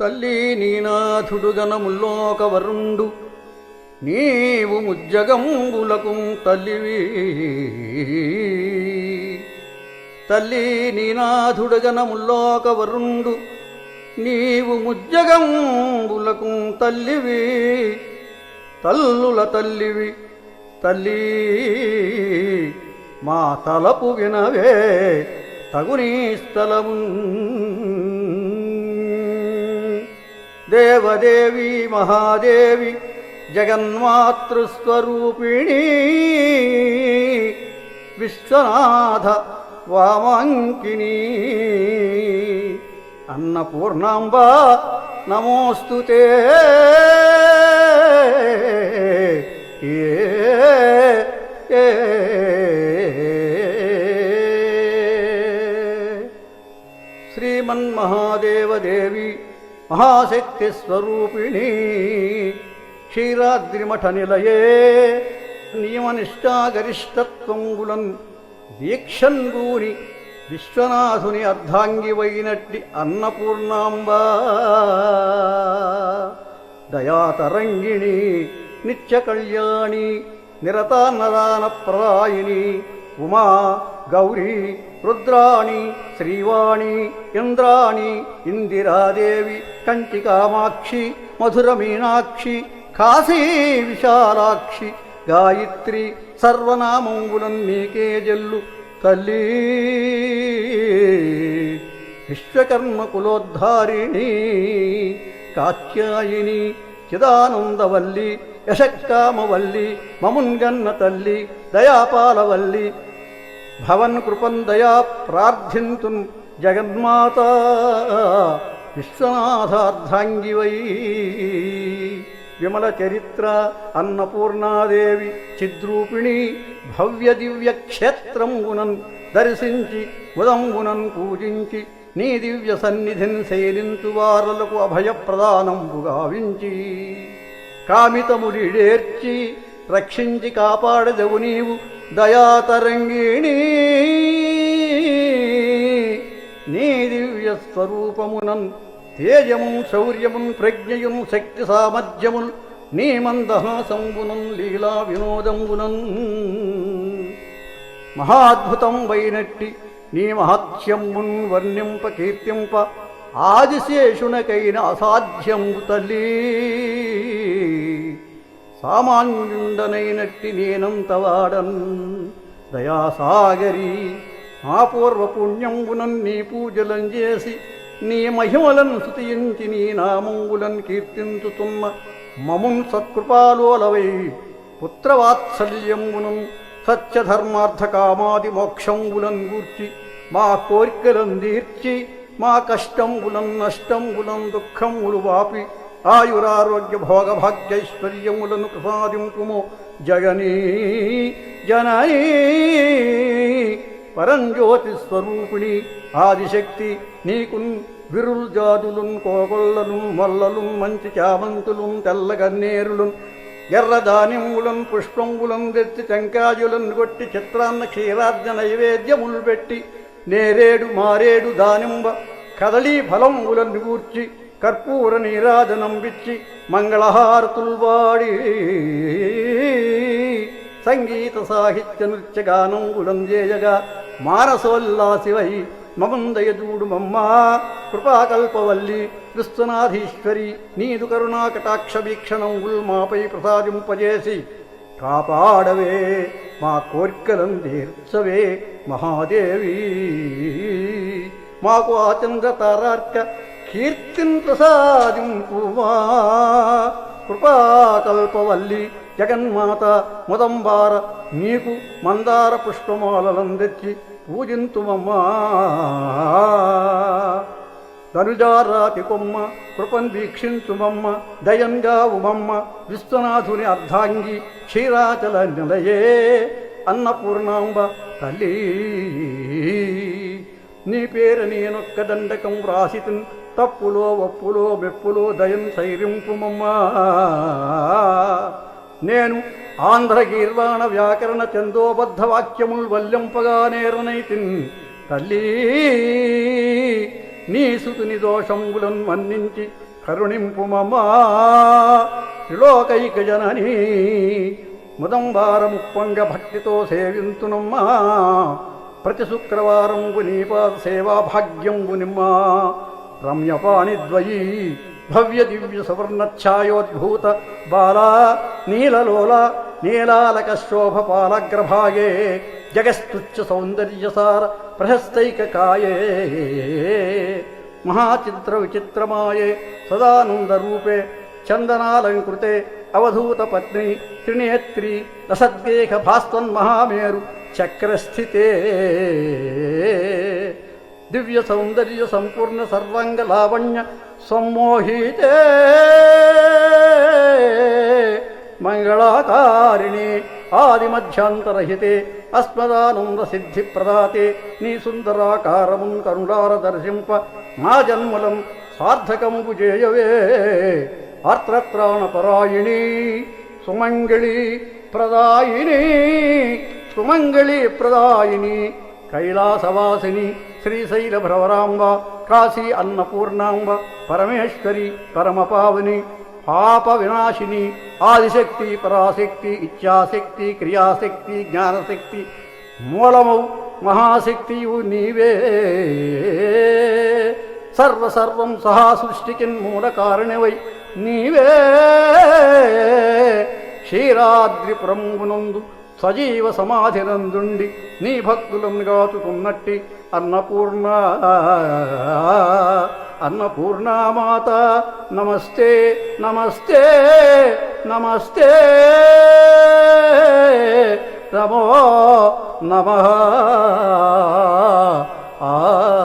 తల్లి నీనాథుడు గణముల్లోక వరుండు నీవు ముజ్జగంబులకు తల్లివి. తల్లి నీనాథుడు గణముల్లోక వరుండు నీవు ముజ్జగంబులకు తల్లివి. తల్లుల తల్లివి. తల్లి మా తలపు వినవే తగునీ స్థలము దేవదేవి మహాదేవి జగన్మాతృస్వరూపిణి విశ్వనాథ వామాంకిని. అన్నపూర్ణాంబ నమోస్తు శ్రీమన్మహాదేవదేవి మహాశక్తి స్వరూపిణి క్షీరాద్రిమఠ నిలయే నియమనిష్టాగరిష్టత్వంగులన్ దీక్షన్గూని విశ్వనాథుని అర్ధాంగివైనట్టి అన్నపూర్ణాంబ. దయాతరంగిణి నిత్య కళ్యాణి నిరతాన్నదాన ప్రదాయిని ఉమా గౌరీ రుద్రాణి శ్రీవాణి ఇంద్రాణి ఇందిరాదేవి కంచి కామాక్షి మధుర మీనాక్షి కాశీ విశాలాక్షి గాయత్రి సర్వనామంగులం నీకే జల్లు తల్లి. విశ్వకర్మ కులోద్ధారిణి కాత్యాయిని చిదానందవల్లి యశక్కామవల్లి మమున్గన్న తల్లి దయాపాలవల్లి భవన్ కృపం దయా ప్రార్థింతున్ జగన్మాత విశ్వనాథార్ధాంగివై. విమల చరిత్ర అన్నపూర్ణాదేవి చిద్రూపిణి భవ్య దివ్య క్షేత్రంగునన్ దర్శించి ఉదంగునన్ పూజించి నీ దివ్య సన్నిధిని శైలించు వారలకు అభయప్రదానంబు గావించి. కామితములిడేర్చి రక్షించి కాపాడదవు నీవు దయాతరంగిణీ. నీ దివ్య స్వరూపమునన్ తేజమున్ శౌర్యమున్ ప్రజ్ఞయున్ శక్తి సామర్థ్యమున్ నీ మందహాసంబునన్ లీలా వినోదంబునన్ మహాద్భుతం వైనట్టి నీ మహత్యమున్ వర్ణింప కీర్తింప ఆదిశేషునకైన అసాధ్యంబు తల్లీ సామాన్యుండనైనట్టి నేనంతవాడన్. దయాసాగరి మా పూర్వపుణ్యంబునన్ నీ పూజలం చేసి నీ మహిమలను స్థుతించి నీ నామంబులను కీర్తించుతున్న మమున్ సత్కృపాలోలవై పుత్రవాత్సల్యంబును సత్యధర్మార్థ కామాది మోక్షంబులను గూర్చి మా కోరికలను తీర్చి మా కష్టంబులం నష్టంబులం దుఃఖములు వాపి ఆయురారోగ్య భోగ భాగ్యైశ్వర్యములను ప్రసాదింపుము జగనీ జననీ పరంజ్యోతి స్వరూపిణి ఆదిశక్తి నీకు విరుల్ జాతులున్ కోకొల్లలు మల్లలు మంచి చామంతులు తెల్లగన్నేరులు ఎర్రధాన్యములను పుష్పంగులను తెచ్చి టెంకాయులను కొట్టి చిత్రాన్న క్షీరార్జ నైవేద్యములు పెట్టి నేరేడు మారేడు దానింబ కదలీ ఫలంబులను గూర్చి కర్పూర నీరాజనం విచ్చి మంగళహారతులు వాడి సంగీత సాహిత్య నృత్య గానంగులం చేయగా మానసోల్లాసివై మమందయ చూడు మమ్మ కృపాకల్పవల్లి విశ్వనాథీశ్వరి నీదు కరుణాకటాక్ష వీక్షణంగుల్ మాపై ప్రసాదింపజేసి కాపాడవే మా కోర్కెలను తీర్చవే మహాదేవి. మాకు ఆచంద్ర తారార్క కీర్తిన్ ప్రసాదింపువా కృపాకల్పవల్లి జగన్మాత ముదంబార నీకు మందార పుష్పమాలలందెచ్చి పూజింతుమమ్మా తనుజారాతి కొమ్మ కృపన్ వీక్షించుమమ్మ దయంగా ఉమమ్మ విశ్వనాథుని అర్ధాంగి క్షీరాచల నిలయే అన్నపూర్ణాంబ తల్లి. నీ పేరు నేనొక్క దండకం వ్రాసితిన్ తప్పులో ఒప్పులో మెప్పులో దయం సైరింపుమమ్మా నేను ఆంధ్ర గీర్వాణ వ్యాకరణ చందోబద్ధ వాక్యముల్ వల్లింపగా నేరనైతిన్. తల్లి నీ సుతుని దోషంబులను మన్నించి కరుణింపుమమ్మా. త్రిలోకైక జనని ముదంబారముప్పంగ భక్తితో సేవింతునమ్మా. ప్రతి శుక్రవారంబు నీపాద సేవా భాగ్యంబు నిమ్మా రమ్యపాణిద్వయీ భవ్య దివ్య సువర్ణఛాయోద్భూత బాలా నీలలోల నీలాలక శోభపాలగ్రభాగే జగస్తుచ్చ సౌందర్యసార ప్రశస్తైకకాయే మహాచిత్ర విచిత్రమాయే సదానందరూపే చందనాలంకృతే అవధూత పత్ని త్రినేత్రి రసద్గేహ భాస్వన్మహామేరు చక్రస్థితే దివ్య సౌందర్య సంపూర్ణ సర్వాంగ లావణ్య సమ్మోహితే మంగళాకారిణి ఆది మధ్యాంతరహితే అస్మదానంద సిద్ధి ప్రదాతే నీ సుందరాకారమున్ కరుణార దర్శింప మా జన్మలం సార్థకంబు చేయవే ఆర్త్రత్రాణపరాయిణి సుమంగళి ప్రదాయిని సుమంగళి ప్రదాయిని కైలాసవాసిని శ్రీశైల భ్రవరాంబ కాశీ అన్నపూర్ణాంబ పరమేశ్వరి పరమపావని పాప వినాశిని ఆదిశక్తి పరాశక్తి ఇచ్ఛాశక్తి క్రియాశక్తి జ్ఞానశక్తి మూలమౌ మహాశక్తియు నీవే సర్వసర్వం సహా సృష్టికిన్ మూల కారణవై నీవే క్షీరాద్రిపురంగునందు సజీవ సమాధినందుండి నీ భక్తులను గాచుతున్నట్టి అన్నపూర్ణ అన్నపూర్ణామాత నమస్తే నమస్తే నమస్తే. నమో నమ. ఆ